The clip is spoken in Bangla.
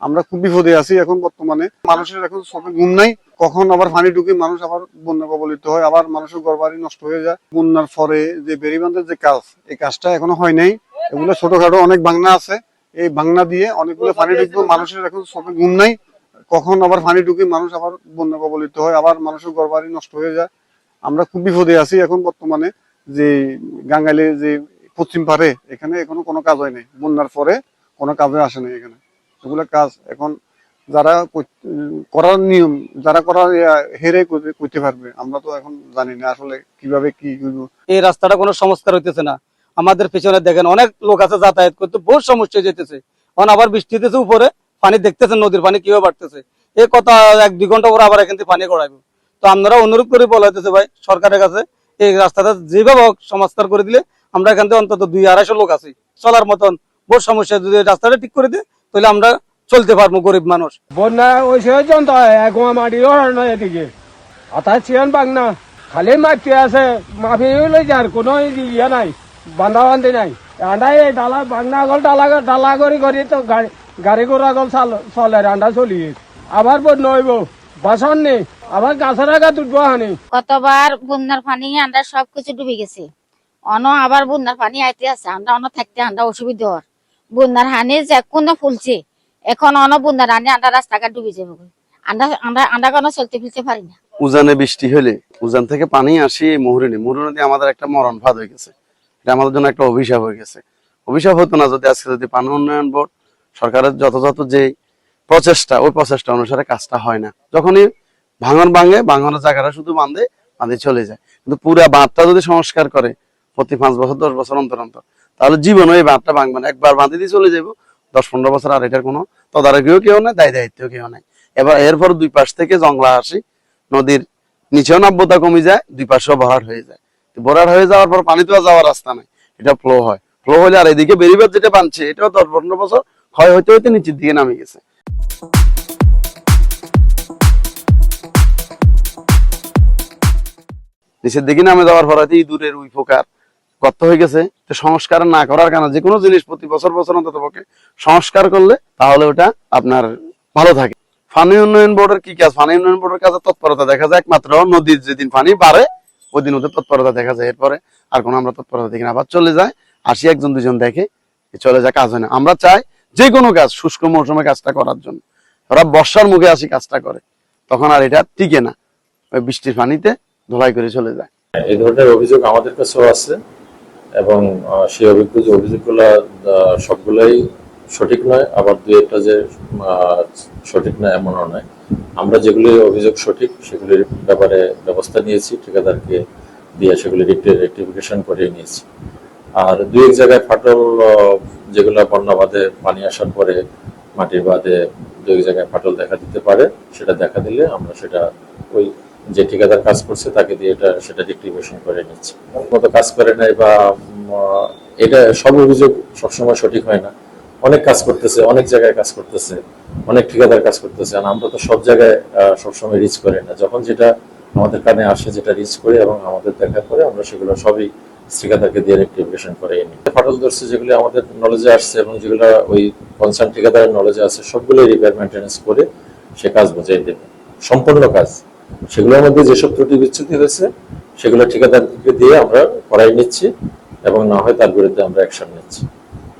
আমরা খুব বিপদে আছি এখন বর্তমানে। মানুষের এখন চোখে ঘুম নাই। কখন আবার পানি ঢুকে মানুষ আবার বন্যা কবলিত হয়, আবার মানুষের ঘর বাড়ি নষ্ট হয়ে যায়। বন্যার পরে যে বেরিবান্ধের যে কাজ, এই কাজটা এখনও হয় নাই। এগুলো ছোটখাটো অনেক বাংনা আছে। এই বাংনা দিয়ে অনেকগুলো পানি ঢুকবে, মানুষের এখন চোখে ঘুম নাই। কখন আবার পানি ঢুকে মানুষ আবার বন্যা কবলিত হয়, আবার মানুষের ঘর নষ্ট হয়ে যায়। আমরা খুব বিপদে আছি এখন বর্তমানে। যে গাঙ্গালে যে পশ্চিম পারে এখানে এখনও কোনো কাজ হয় নাই। বন্যার পরে কোনো কাজে আসে নাই এখানে। এগুলো কাজ এখন যারা করার নিয়ম, যারা করার হেরে করতে- পারবে? আমরা তো এখন জানি না আসলে কীভাবে কি এই রাস্তাটা কোনো সংস্কার হইতেছে না। আমাদের পেছনে দেখেন অনেক লোক আছে যাতায়াত করতে, বহুত সমস্যা যেতেছে। এখন আবার বৃষ্টি হইতেছে উপরে, পানি দেখতেছেন নদীর পানি কীভাবে বাড়তেছে। এই কথা এক দুই ঘণ্টা পরে আবার এখান থেকে পানি গড়াইবো। তো আপনারা অনুরোধ করে বলা হইতেছে ভাই, সরকারের কাছে এই রাস্তাটা যেভাবে হোক সংস্কার করে দিলে আমরা এখান থেকে অন্তত দুই আড়াইশো লোক আছি। চলার মতন, বহুত সমস্যা, যদি রাস্তাটা ঠিক করে দেয় তাহলে আমরা চলতে পারব গরিব মানুষ। বন্যা মাটি ওড়ানো এদিকে। আতা চিয়ান বাংনা খালি মাটি আছে মাফি লই যার কোনো ইয়ে নাই বান্ধা বান্ধি নাই। আন্ডা এই ডালা বাংনা গল ডালা ডালা করি করি তো গাড়ি গাড়ি ঘোড়া গল চলে আন্ডা চলি। আবার বন্যা হইব বাসন নেই আবার গাছের আগা তুটবো হানি। কতবার বন্যার পানি আমরা সবকিছু ডুবে গেছে। অন আবার বন্যার পানি আইতে আছে আমরা অন থাকতে আমরা অসুবিধা হওয়ার বন্যার হানি যে কোনো ফুলছে, এখন অন বন্যার হানি আমরা রাস্তাঘাট ডুবে যাব আমরা আমরা আমরা কোনো চলতে ফিরতে পারি না। উজানে বৃষ্টি হলে উজান থেকে পানি আসি মুহুরিনে। মুহুরি নদী আমাদের একটা মরণ ফাঁদ হয়ে গেছে। এটা আমাদের জন্য একটা অভিশাপ হয়ে গেছে। অভিশাপ হতো না যদি আজকে যদি পানি উন্নয়ন বোর্ড, সরকারের যথাযথ যে প্রচেষ্টা, ওই প্রচেষ্টা অনুসারে কাজটা হয় না। যখনই ভাঙন ভাঙে, ভাঙনের জায়গাটা শুধু বাঁধে বাঁধে চলে যায়। কিন্তু পুরা বাঁধটা যদি সংস্কার করে, প্রতি পাঁচ বছর, দশ বছর অন্তর অন্তর তাহলে জীবনে এই বাঁধটা ভাঙবে না। একবার বাঁধে দিয়ে চলে যাব দশ পনেরো বছর আর এটার কোনো তদারকিও কেউ নেই দায় দায়িত্ব কেউ নেই। এবার এরপর দুই পাশ থেকে জংলা আসি, নদীর নিচেও নাব্যতা কমে যায়, দুই পাশেও ভরাট হয়ে যায়। ভরাট হয়ে যাওয়ার পর পানি তো যাওয়ার রাস্তা নাই, এটা ফ্লো হয়। ফ্লো হলে আর এদিকে বেরিবার যেটা বানছে এটাও দশ পনেরো বছর ক্ষয় হইতে হইতে নিচের দিকে নামে গেছে। নিচের দিকে নামে যাওয়ার পর হয়তো ইঁদুরের উই পোকার গর্ত হয়ে গেছে, তো সংস্কার না করার কারণে যে কোনো জিনিস প্রতি বছর বছর অন্তত পক্ষে সংস্কার করলে তাহলে ওটা আপনার ভালো থাকে। পানি উন্নয়ন বোর্ডের কি কাজ? পানি উন্নয়ন বোর্ডের কাজে তৎপরতা দেখা যায় একমাত্র নদীর যেদিন পানি বাড়ে, ওই দিন ওদের তৎপরতা দেখা যায়। এরপরে আর কোনো আমরা তৎপরতা দেখি না। আবার চলে যায়, আসি একজন দুজন দেখে চলে যায়, কাজ হয় না। আমরা চাই যে কোনো কাজ, শুষ্ক মৌসুমে কাজটা করার জন্য। ওরা বর্ষার মুখে আসি কাজটা করে, তখন আর এটা টিকে না। ওই বৃষ্টির পানিতে ধোলাই করে চলে যায়। এই ধরনের অভিযোগ আমাদের কাছেও আছে। এবং সেই অভিজ্ঞ, যে অভিযোগগুলো সবগুলাই সঠিক নয়, আবার দু একটা যে সঠিক নয় এমনও নয়। আমরা যেগুলি অভিযোগ সঠিক, সেগুলির ব্যাপারে ব্যবস্থা নিয়েছি, ঠিকাদারকে দিয়ে সেগুলি রেক্টিফিকেশন করে নিয়েছি। আর দু এক জায়গায় ফাটল যেগুলো বন্যা বাঁধে পানি আসার পরে মাটির বাঁধে দু এক জায়গায় ফাটল দেখা দিতে পারে, সেটা দেখা দিলে আমরা সেটা ওই যে ঠিকাদার কাজ করছে তাকে দিয়ে এটা, সেটা রেক্টিফিকেশন করে নিচ্ছি। মতো কাজ করে নাই বা এটা সব অভিযোগ সবসময় সঠিক হয় না। অনেক কাজ করতেছে, অনেক জায়গায় কাজ করতেছে, অনেক ঠিকাদার কাজ করতেছে। আর আমরা তো সব জায়গায় সবসময় রিচ করি না। যখন যেটা আমাদের কানে আসে, যেটা রিচ করি এবং আমাদের দেখা করে, আমরা সেগুলো সবই ঠিকাদারকে দিয়ে রেক্টিফিকেশন করে নিই। ফাটল ধরছে যেগুলো আমাদের নলেজে আসছে এবং যেগুলো ওই কনসার্ন ঠিকাদারের নলেজে আছে সবগুলো রিপেয়ার মেনটেন্স করে সে কাজ বুঝাই দেবে। সম্পূর্ণ কাজ। সেগুলোর মধ্যে যেসব ত্রুটি বিচ্ছুতি হয়েছে, সেগুলো ঠিকাদারকে দিয়ে আমরা করাই নিচ্ছি এবং না হয় তার বিরুদ্ধে আমরা অ্যাকশন নিচ্ছি।